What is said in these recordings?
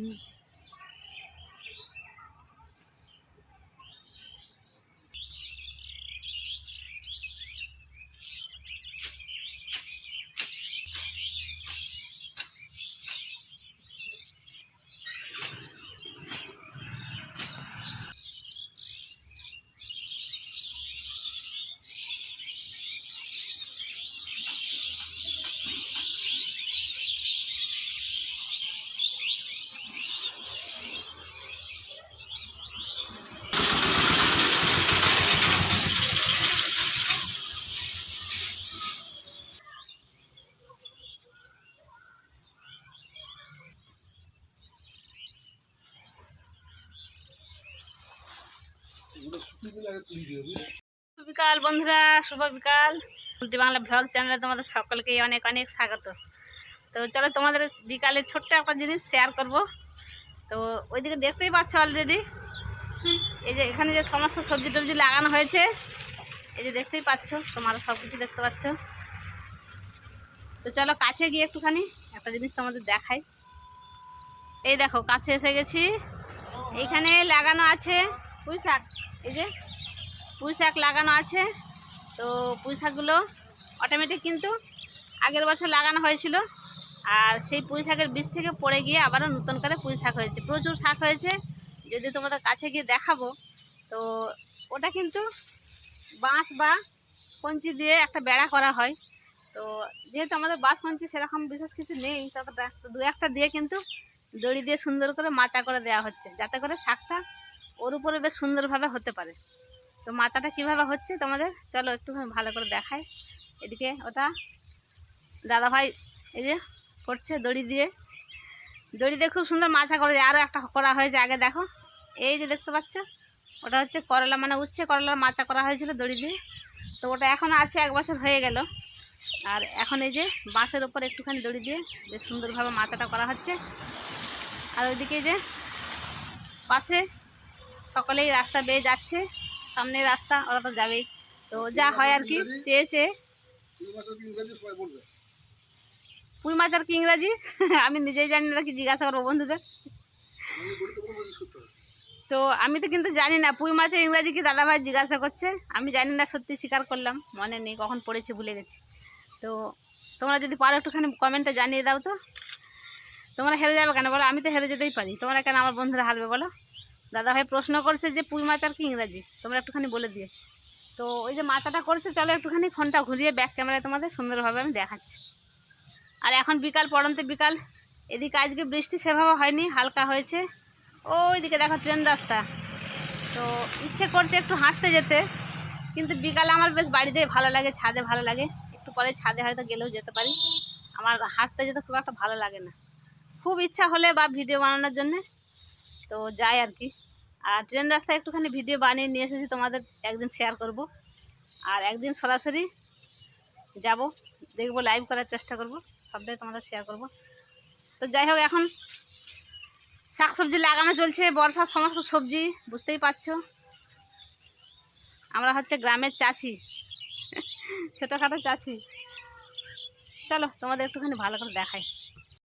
you বিকাল, বন্ধুরা। শুভ বিকাল। উল্টি বাংলা ভ্লগ চ্যানেলে তোমাদের সকলকে অনেক অনেক স্বাগত। তো চলো তোমাদের বিকালে ছোট্ট একটা জিনিস শেয়ার করব। তো ওইদিকে দেখতেই পাচ্ছ অলরেডি এই যে এখানে যে সমস্ত সবজি টবজি লাগানো হয়েছে, এই যে দেখতেই পাচ্ছ, তোমরা সব কিছু দেখতে পাচ্ছ। তো চলো কাছে গিয়ে একটুখানি একটা জিনিস তোমাদের দেখাই। এই দেখো, কাছে এসে গেছি। এইখানে লাগানো আছে পুঁই শাক এই যে পুঁই শাক লাগানো আছে। তো পুঁই শাকগুলো অটোমেটিক কিন্তু আগের বছর লাগানো হয়েছিল। আর সেই পুঁই শাকের বীজ থেকে পড়ে গিয়ে আবারও নতুন করে পুঁই শাক হয়েছে। প্রচুর শাক হয়েছে। যদি তোমাদের কাছে গিয়ে দেখাবো, তো ওটা কিন্তু বাঁশ বা কঞ্চি দিয়ে একটা বেড়া করা হয়। তো যেহেতু আমাদের বাঁশ, কঞ্চি সেরকম বিশেষ কিছু নেই ততটা তো দু একটা দিয়ে কিন্তু দড়ি দিয়ে সুন্দর করে মাচা করে দেওয়া হচ্ছে। যাতে করে শাকটা ওর উপরে বেশ সুন্দরভাবে হতে পারে। তো মাচাটা কীভাবে হচ্ছে তোমাদের? চলো একটু ভালো করে দেখাই। এদিকে ওটা দাদা ভাই এই যে করছে দড়ি দিয়ে। দড়ি দিয়ে খুব সুন্দর মাছা করে আরও একটা করা হয়েছে আগে দেখো। এই যে দেখতে পাচ্ছ? ওটা হচ্ছে করলা মানে উচ্ছে করলার মাচা করা হয়েছিল দড়ি দিয়ে। তো ওটা এখন আছে, এক বছর হয়ে গেল। আর এখন এই যে বাঁশের ওপর একটুখানি দড়ি দিয়ে বেশ সুন্দরভাবে মাচাটা করা হচ্ছে। আর ওইদিকে যে পাশে সকলেই রাস্তা বেয়ে যাচ্ছে। সামনে রাস্তা, ওরা তো যাবেই। তো যা হয় আর কি চেয়েছে পুঁই মাছ আর কি ইংরাজি? আমি নিজেই জানি না, কি জিজ্ঞাসা করব বন্ধুদের। তো আমি তো কিন্তু জানি না, পুঁই মাছের ইংরাজি কি দাদাভাই জিজ্ঞাসা করছে? আমি জানি না, সত্যি স্বীকার করলাম, মনে নেই, কখন পড়েছি ভুলে গেছি। তো তোমরা যদি পারো একটুখানি কমেন্টে জানিয়ে দাও তো। তোমরা হেরে যাবে কেন? বলো, আমি তো হেরে যেতেই পারি। তোমরা কেন আমার বন্ধুরা হারবে, বলো? দাদা ভাই প্রশ্ন করছে যে পুঁই মাছ আর কি ইংরাজি, তোমরা একটুখানি বলে দিয়ে তো ওই যে মাথাটা করছে, চলো একটুখানি ফোনটা ঘুরিয়ে ব্যাক ক্যামেরায় তোমাদের সুন্দরভাবে আমি দেখাচ্ছি। আর এখন বিকাল পড়ন্তে বিকাল, এদিকে আজকে বৃষ্টি সেভাবে হয়নি, হালকা হয়েছে। ও ওইদিকে দেখো ট্রেন রাস্তা। তো ইচ্ছে করছে একটু হাঁটতে যেতে, কিন্তু বিকালে আমার বেশ বাড়িতেই ভালো লাগে, ছাদে ভালো লাগে। একটু পরে ছাদে হয়তো গেলেও যেতে পারি। আমার হাঁটতে যেতে খুব একটা ভালো লাগে না। খুব ইচ্ছা হলে বা ভিডিও বানানোর জন্যে তো যাই আর কি। আর ট্রেন রাস্তায় একটুখানি ভিডিও বানিয়ে নিয়ে এসেছি, তোমাদের একদিন শেয়ার করব। আর একদিন সরাসরি যাব, দেখব লাইভ করার চেষ্টা করব, সবটাই তোমাদের শেয়ার করব। তো যাই হোক, এখন শাকসবজি লাগানো চলছে, বর্ষার সমস্ত সবজি, বুঝতেই পারছ? আমরা হচ্ছে গ্রামের চাষি, ছোটোখাটো চাষি। চলো তোমাদের একটুখানি ভালো করে দেখাই।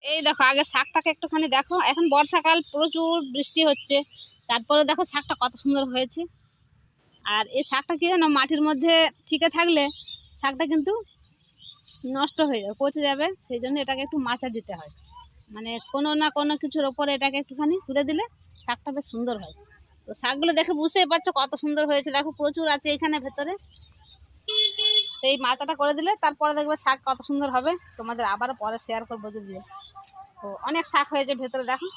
এই দেখো, আগে শাকটাকে একটুখানি দেখো। এখন বর্ষাকাল, প্রচুর বৃষ্টি হচ্ছে। তারপরে দেখো শাকটা কত সুন্দর হয়েছে। আর এই শাকটা কি জানো, মাটির মধ্যে ঠিকে থাকলে শাকটা কিন্তু নষ্ট হয়ে যাবে পচে যাবে। সেই জন্য এটাকে একটু মাচা দিতে হয়। মানে কোনো না কোনো কিছুর ওপরে এটাকে একটুখানি তুলে দিলে শাকটা বেশ সুন্দর হয়। তো শাকগুলো দেখে বুঝতেই পারছ কত সুন্দর হয়েছে। দেখো, প্রচুর আছে এখানে ভেতরে। তো এই মাচাটা করে দিলে তারপরে দেখবে শাক কত সুন্দর হবে। তোমাদের আবারও পরে শেয়ার করব যদি তো অনেক শাক হয়েছে ভেতরে, দেখো।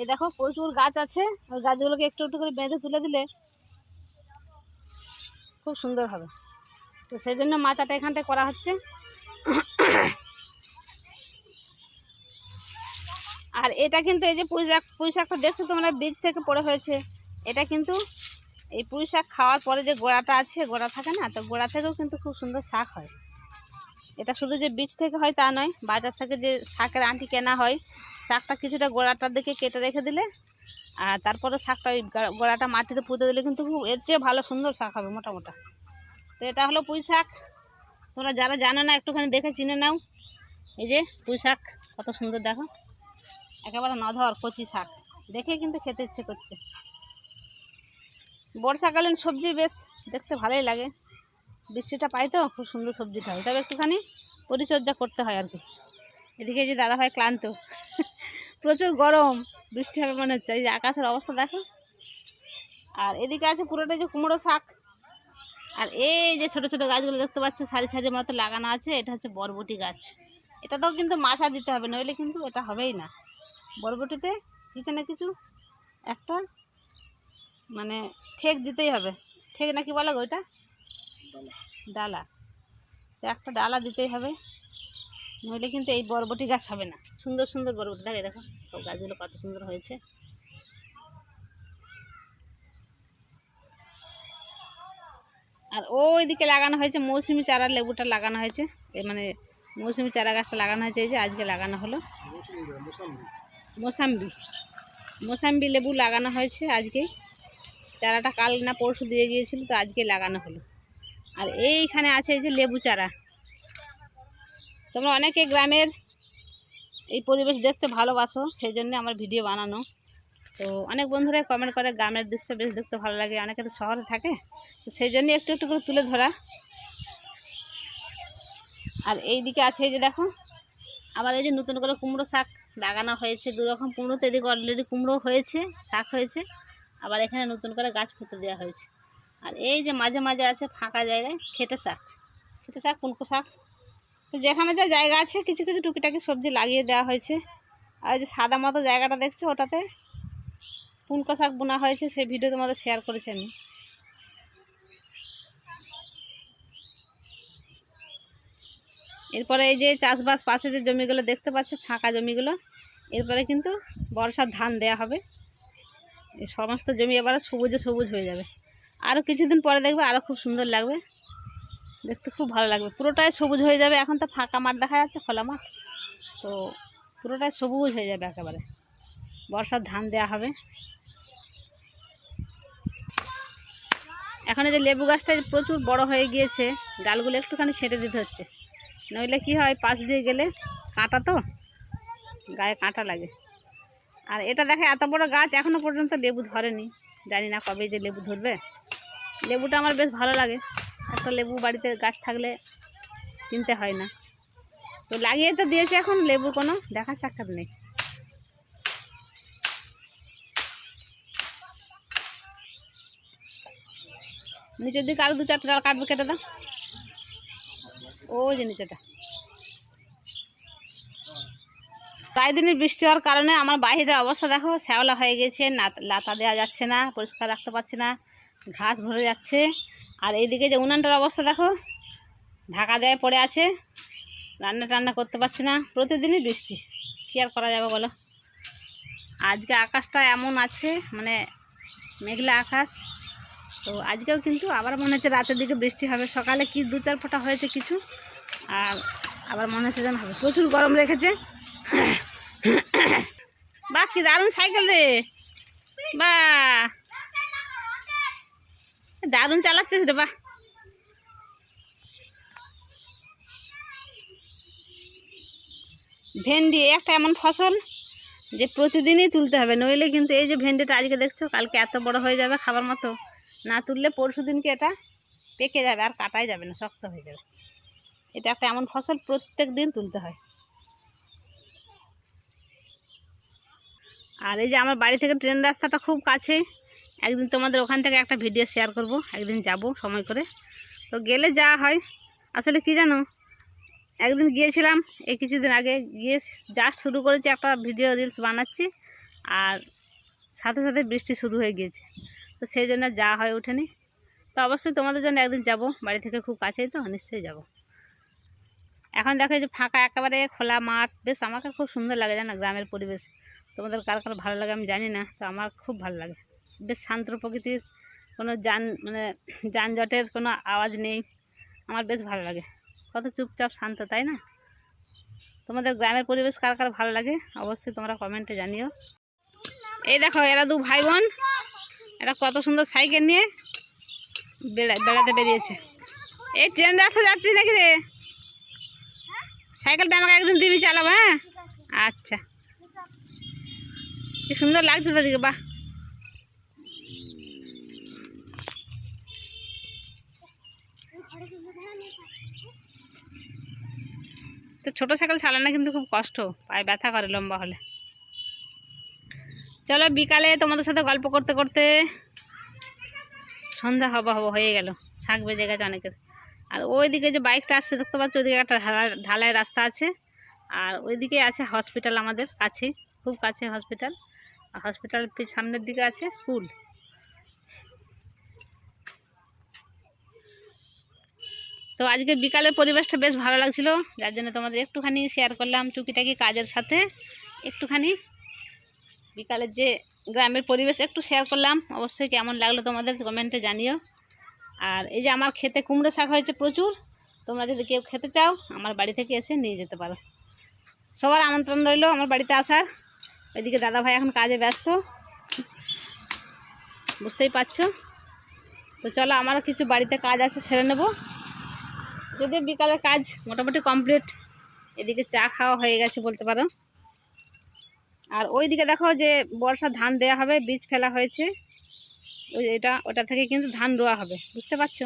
এই দেখো, প্রচুর গাছ আছে। ওই গাছগুলোকে একটু একটু করে বেঁধে তুলে দিলে খুব সুন্দর হবে। তো সেই জন্য মাচাটা এখানটায় করা হচ্ছে। আর এটা কিন্তু এই যে পুঁই শাক, পুঁই শাকটা দেখছ তোমরা, বীজ থেকে পড়ে হয়েছে। এটা কিন্তু এই পুঁই শাক খাওয়ার পরে যে গোড়াটা আছে, গোড়া থাকে না, তো গোড়া থেকেও কিন্তু খুব সুন্দর শাক হয়। এটা শুধু যে বীজ থেকে হয় তা নয়, বাজার থেকে যে শাকের আঁটি কেনা হয়, শাকটা কিছুটা গোড়াটার দিকে কেটে রেখে দিলে, আর তারপরে শাকটা ওই গোড়াটা মাটিতে পুঁতে দিলে কিন্তু খুব, এর চেয়ে ভালো সুন্দর শাক হবে মোটা মোটা তো এটা হলো পুঁই শাক। তোমরা যারা জানো না, একটুখানি দেখে চিনে নাও। এই যে পুঁই শাক, কত সুন্দর দেখো। একেবারে নধর কচি শাক। দেখে কিন্তু খেতে ইচ্ছে করছে। বর্ষাকালীন সবজি বেশ দেখতে ভালোই লাগে। বৃষ্টিটা পাই তো, খুব সুন্দর সবজিটা হয়। তবে একটুখানি পরিচর্যা করতে হয় আর কি। এদিকে যে দাদা ভাই ক্লান্ত, প্রচুর গরম, বৃষ্টি হবে মনে হচ্ছে। এই যে আকাশের অবস্থা দেখো। আর এদিকে আছে পুরোটা যে কুমড়ো শাক। আর এই যে ছোট ছোট গাছগুলো দেখতে পাচ্ছ, সারি সারি মতো লাগানো আছে। এটা হচ্ছে বরবটি গাছ। এটাতেও কিন্তু মাছা দিতে হবে, নইলে কিন্তু এটা হবেই না। বরবটিতে কিছু না কিছু একটা মানে ঠেক দিতেই হবে। ঠেক নাকি বলে ওইটা? ডালা। তো একটা ডালা দিতেই হবে নইলে কিন্তু এই বরবটি গাছ হবে না। সুন্দর সুন্দর বরবটি। দেখে দেখো সব গাছগুলো কত সুন্দর হয়েছে। আর ওই দিকে লাগানো হয়েছে মৌসুমি চারা লেবুটা লাগানো হয়েছে। মানে মৌসুমি চারা গাছটা লাগানো হয়েছে এই যে আজকে লাগানো হলো। মোসাম্বি। মোসাম্বি লেবু লাগানো হয়েছে আজকেই। চারাটা কাল না পরশু দিয়ে গিয়েছিল তো আজকে লাগানো হলো। আর এইখানে আছে এই যে লেবু চারা। তোমরা অনেকে গ্রামের এই পরিবেশ দেখতে ভালোবাসো সেই জন্য আমার ভিডিও বানানো। তো অনেক বন্ধুরাই কমেন্ট করে, গ্রামের দৃশ্য বেশ দেখতে ভালো লাগে, অনেকে তো শহরে থাকে। তো সেই জন্য একটু একটু করে তুলে ধরা। আর এই দিকে আছে এই যে দেখো, আবার এই যে নতুন করে কুমড়ো শাক লাগানো হয়েছে। দু রকম কুমড়ো তো এদিকে অলরেডি কুমড়ো হয়েছে, শাক হয়েছে। আবার এখানে নতুন করে গাছ পুঁতে দেওয়া হয়েছে। আর এই যে মাঝে মাঝে আছে ফাঁকা জায়গায় খেটে শাক। খেটে শাক কুনকো শাক। তো যেখানে যা জায়গা আছে, কিছু কিছু টুকিটাকি সবজি লাগিয়ে দেওয়া হয়েছে। আর ওই যে সাদা মতো জায়গাটা দেখছ, ওটাতে পুনকো শাক বোনা হয়েছে, সেই ভিডিও তোমাদের শেয়ার করেছি আমি। এরপরে এই যে চাষবাস পাশে যে জমিগুলো দেখতে পাচ্ছ, ফাঁকা জমিগুলো, এরপরে কিন্তু বর্ষার ধান দেয়া হবে। সমস্ত জমি এবারে সবুজে সবুজ হয়ে যাবে। আরও কিছুদিন পরে দেখবে আরও খুব সুন্দর লাগবে। দেখতে খুব ভালো লাগবে। পুরোটাই সবুজ হয়ে যাবে। এখন তো ফাঁকা মাঠ দেখা যাচ্ছে, খোলা মাঠ। তো পুরোটাই সবুজ হয়ে যাবে একেবারে। বর্ষার ধান দেয়া হবে। এখন এই যে লেবু গাছটা প্রচুর বড় হয়ে গিয়েছে, ডালগুলো একটুখানি ছেঁটে দিতে হচ্ছে। নইলে কি হয়, পাশ দিয়ে গেলে কাঁটা তো, গায়ে কাঁটা লাগে। আর এটা দেখে এত বড় গাছ এখনও পর্যন্ত লেবু ধরেনি। জানি না কবে যে লেবু ধরবে। লেবুটা আমার বেশ ভালো লাগে। একটা লেবু বাড়িতে গাছ থাকলে কিনতে হয় না। তো লাগিয়ে তো দিয়েছে এখন লেবুর কোনো দেখা সাক্ষাৎ নেই। নিচের দিকে আরও দু চারটা ডাল কাটবে, কেটে দাও। ও যে নিচেটা। প্রায় দিনই বৃষ্টি হওয়ার কারণে আমার বাইরের অবস্থা দেখো, শ্যাওলা হয়ে গেছে না- লাতা দেওয়া যাচ্ছে না, পরিষ্কার রাখতে পারছি না, ঘাস ভরে যাচ্ছে। আর এইদিকে যে উনানটার অবস্থা দেখো, ঢাকা দেয় পড়ে আছে, রান্না টান্না করতে পারছি না, প্রতিদিনই বৃষ্টি। কী আর করা যাবে বলো? আজকে আকাশটা এমন আছে মানে মেঘলা আকাশ। তো আজকেও কিন্তু আবার মনে হচ্ছে রাতের দিকে বৃষ্টি হবে, সকালে কি দু চার ফোঁটা হয়েছে কিছু, আর আবার মনে হচ্ছে যেন হবে। প্রচুর গরম রেখেছে। বাহ কি দারুণ সাইকেল রে। বা। দারুণ চালাচ্ছিস রে বাহ ভেন্ডি, একটা এমন ফসল যে প্রতিদিনই তুলতে হবে, নইলে কিন্তু এই যে ভেন্ডিটা আজকে দেখছ, কালকে এত বড় হয়ে যাবে খাবার মতো। না তুললে পরশু দিনকে এটা পেকে যাবে আর কাটাই যাবে না, শক্ত হয়ে যাবে। এটা একটা এমন ফসল, প্রত্যেক দিন তুলতে হয়। আর এই যে আমার বাড়ি থেকে ট্রেন রাস্তাটা খুব কাছে, একদিন তোমাদের ওখান থেকে একটা ভিডিও শেয়ার করব, একদিন যাব সময় করে। তো গেলে যা হয়। আসলে কি জানো, একদিন গিয়েছিলাম, এই কিছুদিন আগে গিয়ে জাস্ট শুরু করেছি একটা ভিডিও রিলস বানাচ্ছি, আর সাথে সাথে বৃষ্টি শুরু হয়ে গিয়েছে। তো সেই জন্য যা হয়ে ওঠেনি তো অবশ্যই তোমাদের জন্য একদিন যাব, বাড়ি থেকে খুব কাছেই তো, নিশ্চয়ই যাব। এখন দেখো যে ফাঁকা একেবারে খোলা মাঠ, বেশ আমাকে খুব সুন্দর লাগে জানো, গ্রামের পরিবেশ। তোমাদের কার কার ভালো লাগে আমি জানি না, তো আমার খুব ভালো লাগে। বেশ শান্ত প্রকৃতির কোনো যান মানে যানজটের কোনো আওয়াজ নেই, আমার বেশ ভালো লাগে। কত চুপচাপ শান্ত, তাই না? তোমাদের গ্রামের পরিবেশ কার কার ভালো লাগে, অবশ্যই তোমরা কমেন্টে জানিও। এই দেখো, এরা দু ভাই বোন এরা কত সুন্দর সাইকেল নিয়ে বেড়া, বেড়াতে বেরিয়েছে। এই ট্রেন রাস্তা যাচ্ছি নাকি রে? সাইকেলটা আমাকে একদিন দিবি, চালাবো হ্যাঁ? আচ্ছা। কি সুন্দর লাগছে তো দিকে বাহ। তো ছোটো সাইকেল চালানো কিন্তু খুব কষ্ট, পায়ে ব্যথা করে লম্বা হলে। চলো বিকালে তোমাদের সাথে গল্প করতে করতে সন্ধ্যা হব হব হয়ে গেল, শাক বেজে গেছে অনেকের। আর ওইদিকে যে বাইকটা আসছে, দেখতে পাচ্ছ ওইদিকে একটা ঢালাই রাস্তা আছে। আর ওইদিকে আছে হসপিটাল আমাদের কাছে, খুব কাছে হসপিটাল হসপিটাল সামনের দিকে আছে স্কুল। তো আজকে বিকালের পরিবেশটা বেশ ভালো লাগছিল, যার জন্য তোমাদের একটুখানি শেয়ার করলাম টুকিটাকি কাজের সাথে। একটুখানি বিকালের যে গ্রামের পরিবেশ একটু শেয়ার করলাম, অবশ্যই কেমন লাগল তোমাদের কমেন্টে জানিও। আর এই যে আমার খেতে কুমড়ো শাক হয়েছে প্রচুর, তোমরা যদি কেউ খেতে চাও, আমার বাড়ি থেকে এসে নিয়ে যেতে পারো। সবার আমন্ত্রণ রইল আমার বাড়িতে আসার। ওইদিকে দাদা ভাই এখন কাজে ব্যস্ত। বুঝতেই পারছ? তো চলো, আমারও কিছু বাড়িতে কাজ আছে, সেরে নেব। যদিও বিকালের কাজ মোটামুটি কমপ্লিট। এদিকে চা খাওয়া হয়ে গেছে বলতে পারো। আর ওইদিকে দেখো যে, বর্ষা ধান দেয়া হবে, বীজ ফেলা হয়েছে। ওই এটা, ওটা থেকে কিন্তু ধান রোয়া হবে, বুঝতে পারছ?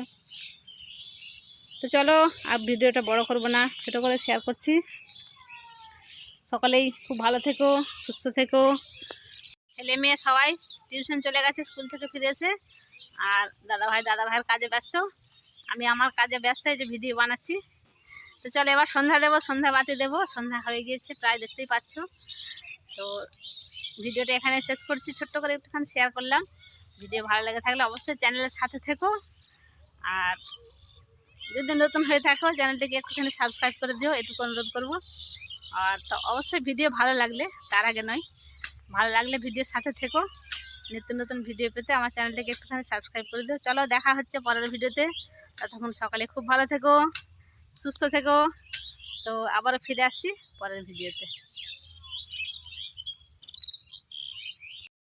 তো চলো, আর ভিডিওটা বড় করব না, ছোট করে শেয়ার করছি। সকলেই খুব ভালো থেকো, সুস্থ থেকো। ছেলে মেয়ে সবাই টিউশন চলে গেছে, স্কুল থেকে ফিরে এসে। আর দাদা ভাই দাদা ভাইয়ের কাজে ব্যস্ত। আমি আমার কাজে ব্যস্ত যে ভিডিও বানাচ্ছি। তো চলো এবার সন্ধ্যা দেবো, সন্ধ্যা বাতি দেবো। সন্ধ্যা হয়ে গিয়েছে, প্রায় দেখতেই পাচ্ছ। তো ভিডিওটা এখানে শেষ করছি। ছোট্ট করে একটুখানি শেয়ার করলাম। ভিডিও ভালো লেগে থাকলে অবশ্যই চ্যানেলের সাথে থেকো। আর যদি নতুন হয়ে থাকো, চ্যানেলটিকে একটুখানি সাবস্ক্রাইব করে দিও। এটুকু অনুরোধ করব। আর তো অবশ্যই ভিডিও ভালো লাগলে, তার আগে নয়, ভালো লাগলে ভিডিওর সাথে থেকো। নিত্য নতুন ভিডিও পেতে আমার চ্যানেলটাকে একটুখানি সাবস্ক্রাইব করে দিও। চলো, দেখা হচ্ছে পরের ভিডিওতে। ততক্ষণ সকালে খুব ভালো থেকো, সুস্থ থেকো। তো আবারও ফিরে আসছি পরের ভিডিওতে।